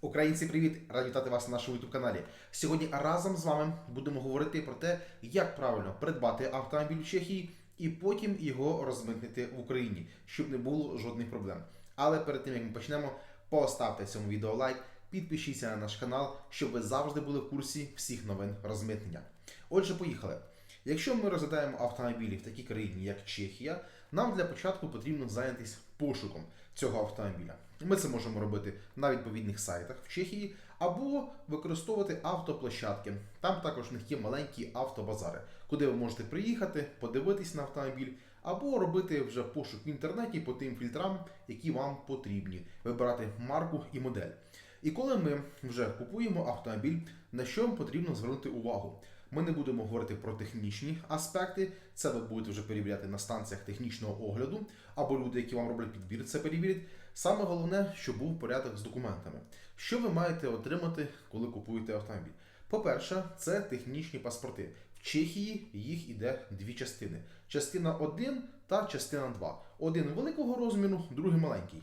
Українці, привіт! Раді вітати вас на нашому youtube каналі. Сьогодні разом з вами будемо говорити про те, як правильно придбати автомобіль в Чехії і потім його розмитнити в Україні, щоб не було жодних проблем. Але перед тим як ми почнемо, поставте цьому відео лайк, підпишіться на наш канал, щоб ви завжди були в курсі всіх новин розмитнення. Отже, поїхали. Якщо ми розглядаємо автомобілі в такій країні, як Чехія, нам для початку потрібно зайнятися пошуком цього автомобіля. Ми це можемо робити на відповідних сайтах в Чехії або використовувати автоплощадки. Там також в них є маленькі автобазари, куди ви можете приїхати, подивитись на автомобіль, або робити вже пошук в інтернеті по тим фільтрам, які вам потрібні, вибирати марку і модель. І коли ми вже купуємо автомобіль, на що потрібно звернути увагу? Ми не будемо говорити про технічні аспекти, це ви будете вже перевіряти на станціях технічного огляду, або люди, які вам роблять підбір, це перевірять. Саме головне, щоб був порядок з документами. Що ви маєте отримати, коли купуєте автомобіль? По-перше, це технічні паспорти. В Чехії їх іде дві частини: частина 1 та частина 2. Один великого розміру, другий маленький.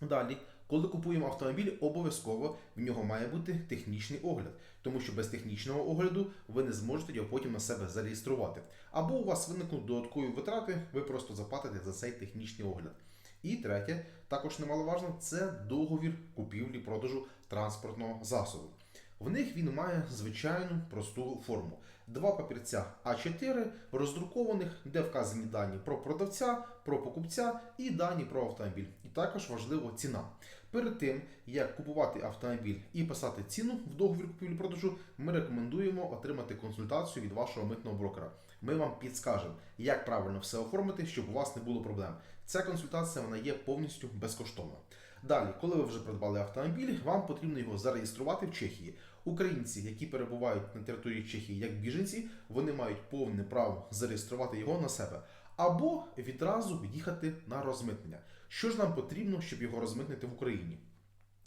Далі, коли купуємо автомобіль, обов'язково в нього має бути технічний огляд, тому що без технічного огляду ви не зможете його потім на себе зареєструвати. Або у вас виникнуть додаткові витрати, ви просто заплатите за цей технічний огляд. І третє, також немаловажно, це договір купівлі-продажу транспортного засобу. В них він має звичайну просту форму. Два папірця А4 роздрукованих, де вказані дані про продавця, про покупця і дані про автомобіль. І також важлива ціна. Перед тим, як купувати автомобіль і писати ціну в договір купівлі-продажу, ми рекомендуємо отримати консультацію від вашого митного брокера. Ми вам підскажемо, як правильно все оформити, щоб у вас не було проблем. Ця консультація вона є повністю безкоштовна. Далі, коли ви вже придбали автомобіль, вам потрібно його зареєструвати в Чехії. Українці, які перебувають на території Чехії як біженці, вони мають повне право зареєструвати його на себе або відразу їхати на розмитнення. Що ж нам потрібно, щоб його розмитнити в Україні?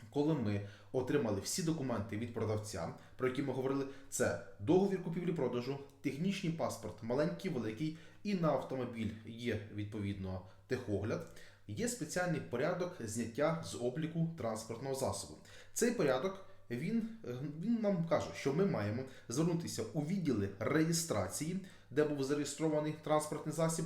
Коли ми отримали всі документи від продавця, про які ми говорили, це договір купівлі-продажу, технічний паспорт, маленький, великий, і на автомобіль є відповідно техогляд. Є спеціальний порядок зняття з обліку транспортного засобу. Цей порядок він, він нам каже, що ми маємо звернутися у відділи реєстрації, де був зареєстрований транспортний засіб.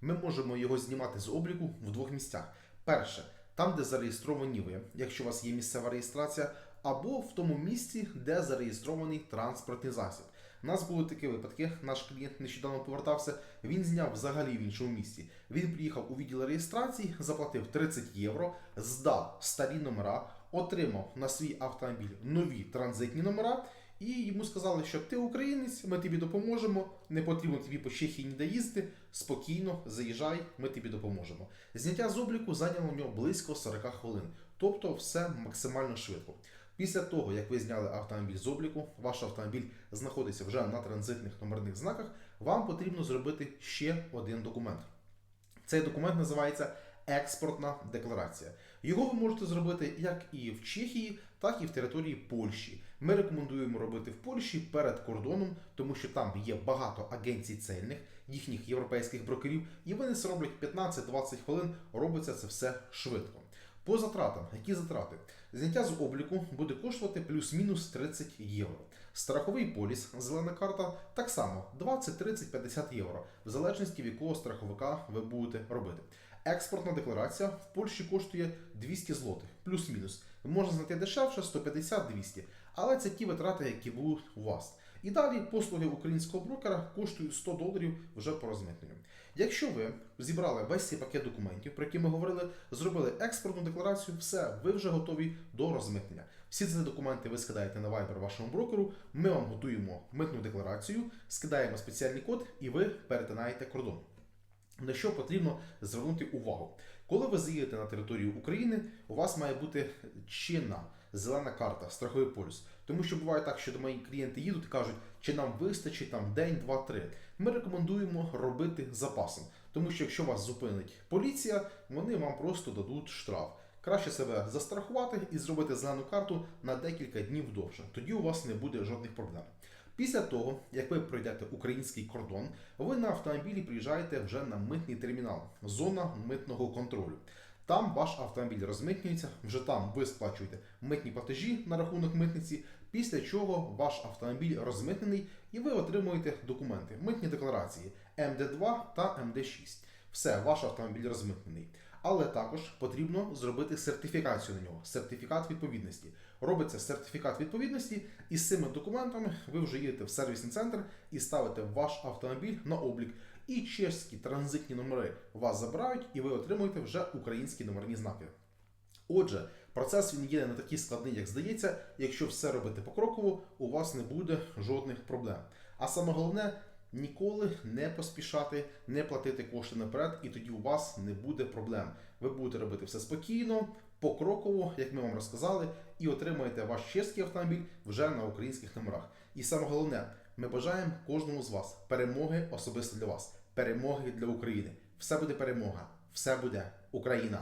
Ми можемо його знімати з обліку в двох місцях. Перше, там, де зареєстровані ви, якщо у вас є місцева реєстрація, або в тому місці, де зареєстрований транспортний засіб. У нас були такі випадки. Наш клієнт нещодавно повертався. Він зняв взагалі в іншому місці. Він приїхав у відділ реєстрації, заплатив 30 євро, здав старі номера, отримав на свій автомобіль нові транзитні номера. І йому сказали, що ти українець, ми тобі допоможемо, не потрібно тобі по Чехії ніде їздити, спокійно заїжджай, ми тобі допоможемо. Зняття з обліку зайняло у нього близько 40 хвилин, тобто все максимально швидко. Після того, як ви зняли автомобіль з обліку, ваш автомобіль знаходиться вже на транзитних номерних знаках, вам потрібно зробити ще один документ. Цей документ називається експортна декларація. Його ви можете зробити як і в Чехії, так і в території Польщі. Ми рекомендуємо робити в Польщі перед кордоном, тому що там є багато агенцій цельних, їхніх європейських брокерів, і вони це роблять 15-20 хвилин, робиться це все швидко. По затратам, які затрати? Зняття з обліку буде коштувати плюс-мінус 30 євро. Страховий поліс, зелена карта, так само 20, 30, 50 євро, в залежності від якого страховика ви будете робити. Експортна декларація в Польщі коштує 200 злотих, плюс-мінус. Можна знайти дешевше 150-200, але це ті витрати, які будуть у вас. І далі послуги українського брокера коштують 100 доларів вже по розмитненню. Якщо ви зібрали весь цей пакет документів, про які ми говорили, зробили експортну декларацію, все, ви вже готові до розмитнення. Всі ці документи ви скидаєте на Viber вашому брокеру. Ми вам готуємо митну декларацію, скидаємо спеціальний код, і ви перетинаєте кордон. На що потрібно звернути увагу? Коли ви заїдете на територію України, у вас має бути чинна зелена карта, страховий полюс. Тому що буває так, що до мої клієнти їдуть і кажуть, чи нам вистачить там день, два, три. Ми рекомендуємо робити запасом, тому що якщо вас зупинить поліція, вони вам просто дадуть штраф. Краще себе застрахувати і зробити зелену карту на декілька днів довше. Тоді у вас не буде жодних проблем. Після того, як ви пройдете український кордон, ви на автомобілі приїжджаєте вже на митний термінал, зона митного контролю. Там ваш автомобіль розмитнюється, вже там ви сплачуєте митні платежі на рахунок митниці, після чого ваш автомобіль розмитнений і ви отримуєте документи, митні декларації МД2 та МД6. Все, ваш автомобіль розмитнений. Але також потрібно зробити сертифікацію на нього, сертифікат відповідності. Робиться сертифікат відповідності, і з цими документами ви вже їдете в сервісний центр і ставите ваш автомобіль на облік. І чеські транзитні номери вас забирають, і ви отримуєте вже українські номерні знаки. Отже, процес він є не такий складний, як здається. Якщо все робити покроково, у вас не буде жодних проблем. А саме головне, ніколи не поспішати, не платити кошти наперед, і тоді у вас не буде проблем. Ви будете робити все спокійно, покроково, як ми вам розказали, і отримаєте ваш чеський автомобіль вже на українських номерах. І саме головне, ми бажаємо кожному з вас перемоги особисто для вас, перемоги для України. Все буде перемога, все буде Україна.